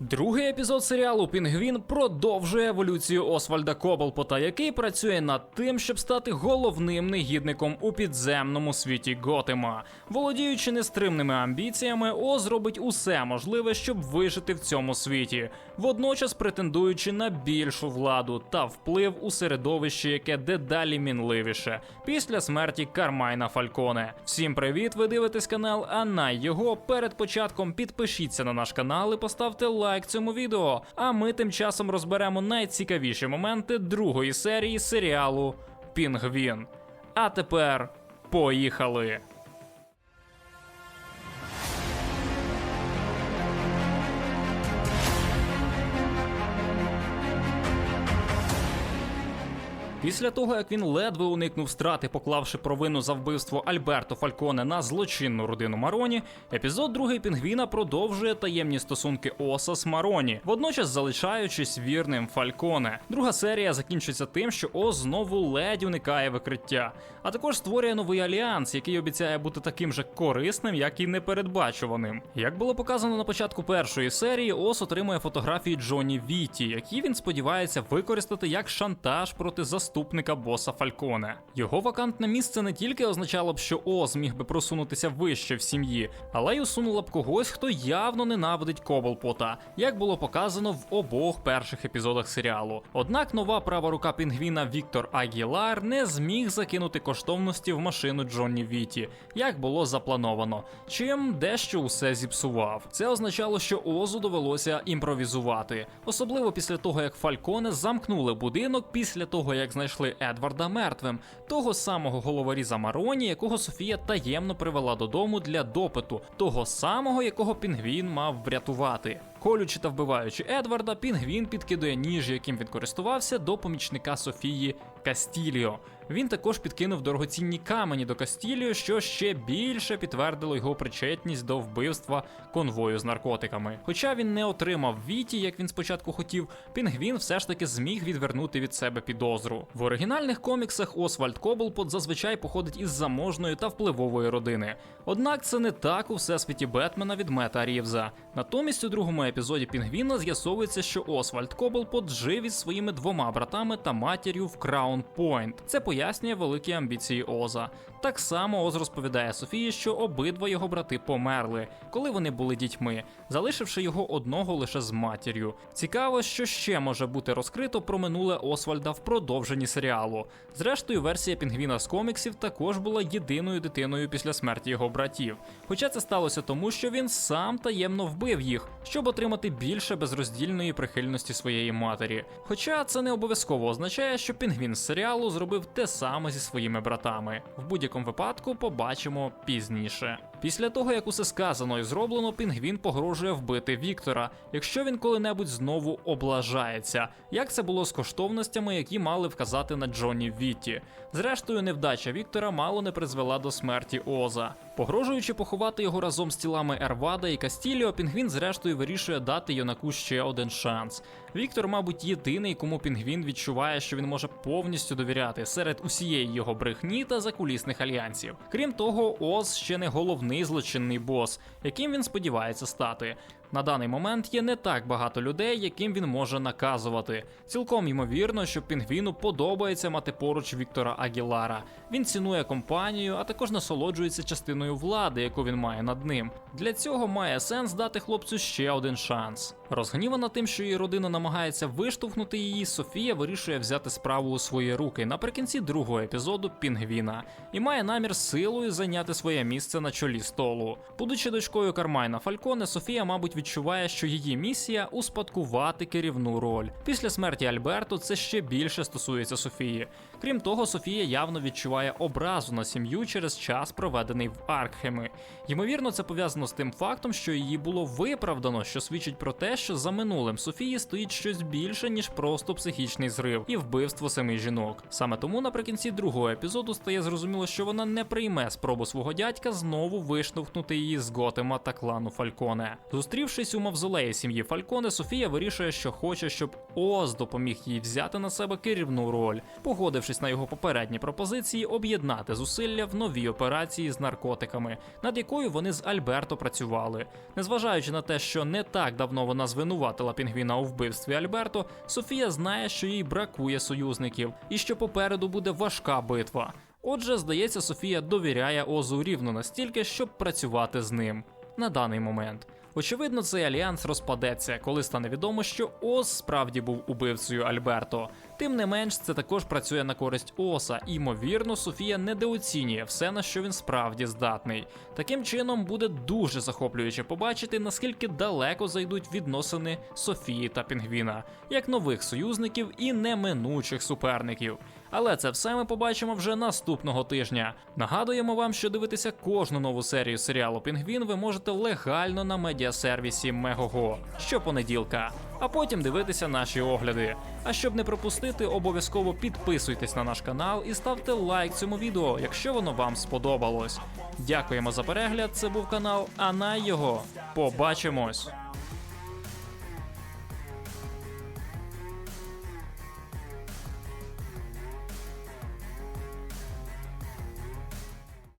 Другий епізод серіалу Пінгвін продовжує еволюцію Освальда Коблпота, який працює над тим, щоб стати головним негідником у підземному світі Готема. Володіючи нестримними амбіціями, Оз зробить усе можливе, щоб вижити в цьому світі, водночас претендуючи на більшу владу та вплив у середовище, яке дедалі мінливіше після смерті Кармайна Фальконе. Всім привіт! Ви дивитесь канал Анай його. Перед початком підпишіться на наш канал і поставте лайк цьому відео. А ми тим часом розберемо найцікавіші моменти другої серії серіалу Пінгвін. А тепер поїхали! Після того, як він ледве уникнув страти, поклавши провину за вбивство Альберто Фальконе на злочинну родину Мароні, епізод другий Пінгвіна продовжує таємні стосунки Оса з Мароні, водночас залишаючись вірним Фальконе. Друга серія закінчується тим, що Ос знову ледь уникає викриття, а також створює новий альянс, який обіцяє бути таким же корисним, як і непередбачуваним. Як було показано на початку першої серії, Ос отримує фотографії Джоні Віті, які він сподівається використати як шантаж проти заступника боса Фальконе. Його вакантне місце не тільки означало б, що Оз міг би просунутися вище в сім'ї, але й усунула б когось, хто явно ненавидить Коблпота, як було показано в обох перших епізодах серіалу. Однак нова права рука Пінгвіна Віктор Агілар не зміг закинути коштовності в машину Джонні Віті, як було заплановано, чим дещо усе зіпсував. Це означало, що Озу довелося імпровізувати, особливо після того, як Фальконе замкнули будинок після того, як знайшли Едварда мертвим, того самого головоріза Мароні, якого Софія таємно привела додому для допиту, того самого, якого Пінгвін мав врятувати. Колючи та вбиваючи Едварда, Пінгвін підкидує ніж, яким він користувався, до помічника Софії Кастіліо. Він також підкинув дорогоцінні камені до Кастіліо, що ще більше підтвердило його причетність до вбивства конвою з наркотиками. Хоча він не отримав Віті, як він спочатку хотів, Пінгвін все ж таки зміг відвернути від себе підозру. В оригінальних коміксах Освальд Коблпот зазвичай походить із заможної та впливової родини. Однак це не так у всесвіті Бетмена від Мета Рівза. Натомість у другому епізоді Пінгвіна з'ясовується, що Освальд Коблпот жив із своїми двома братами та матір'ю в Краун Пойнт. Це пояснює великі амбіції Оза. Так само Оз розповідає Софії, що обидва його брати померли, коли вони були дітьми, залишивши його одного лише з матір'ю. Цікаво, що ще може бути розкрито про минуле Освальда в продовженні серіалу. Зрештою, версія Пінгвіна з коміксів також була єдиною дитиною після смерті його братів. Хоча це сталося тому, що він сам таємно вбив їх, щоб отримати більше безроздільної прихильності своєї матері. Хоча це не обов'язково означає, що Пінгвін з серіалу зробив те саме зі своїми братами. В будь-якому випадку побачимо пізніше. Після того, як усе сказано і зроблено, Пінгвін погрожує вбити Віктора, якщо він коли-небудь знову облажається, як це було з коштовностями, які мали вказати на Джонні Вітті. Зрештою, невдача Віктора мало не призвела до смерті Оза. Погрожуючи поховати його разом з тілами Ервада і Кастіліо, Пінгвін зрештою вирішує дати юнаку ще один шанс. Віктор, мабуть, єдиний, кому Пінгвін відчуває, що він може повністю довіряти серед усієї його брехні та закулісних альянсів. Крім того, Оз ще не головний злочинний бос, яким він сподівається стати. На даний момент є не так багато людей, яким він може наказувати. Цілком ймовірно, що Пінгвіну подобається мати поруч Віктора Агілара. Він цінує компанію, а також насолоджується частиною влади, яку він має над ним. Для цього має сенс дати хлопцю ще один шанс. Розгнівана тим, що її родина намагається виштовхнути її, Софія вирішує взяти справу у свої руки наприкінці другого епізоду Пінгвіна і має намір силою зайняти своє місце на чолі столу. Будучи дочкою Кармайна Фальконе, Софія, мабуть, відчуває, що її місія успадкувати керівну роль. Після смерті Альберто це ще більше стосується Софії. Крім того, Софія явно відчуває образу на сім'ю через час, проведений в Аркхемі. Ймовірно, це пов'язано з тим фактом, що її було виправдано, що свідчить про те, що за минулим Софії стоїть щось більше, ніж просто психічний зрив і вбивство семи жінок. Саме тому наприкінці другого епізоду стає зрозуміло, що вона не прийме спробу свого дядька знову виштовхнути її з Готема та клану Фальконе. Зустрівшись у мавзолеї сім'ї Фальконе, Софія вирішує, що хоче, щоб Оз допоміг їй взяти на себе керівну роль, погодившись погодившись на його попередні пропозиції об'єднати зусилля в новій операції з наркотиками, над якою вони з Альберто працювали. Незважаючи на те, що не так давно вона звинуватила пінгвіна у вбивстві Альберто, Софія знає, що їй бракує союзників і що попереду буде важка битва. Отже, здається, Софія довіряє Озу рівно настільки, щоб працювати з ним на даний момент. Очевидно, цей альянс розпадеться, коли стане відомо, що Оз справді був убивцею Альберто. Тим не менш, це також працює на користь Оса. і, Ймовірно, Софія недооцінює все, на що він справді здатний. Таким чином буде дуже захоплююче побачити, наскільки далеко зайдуть відносини Софії та Пінгвіна, як нових союзників і неминучих суперників. Але це все ми побачимо вже наступного тижня. Нагадуємо вам, що дивитися кожну нову серію серіалу Пінгвін ви можете легально на медіасервісі Мегого щопонеділка, а потім дивитися наші огляди. А щоб не пропустити, обов'язково підписуйтесь на наш канал і ставте лайк цьому відео, якщо воно вам сподобалось. Дякуємо за перегляд. Це був канал а на його. Побачимось!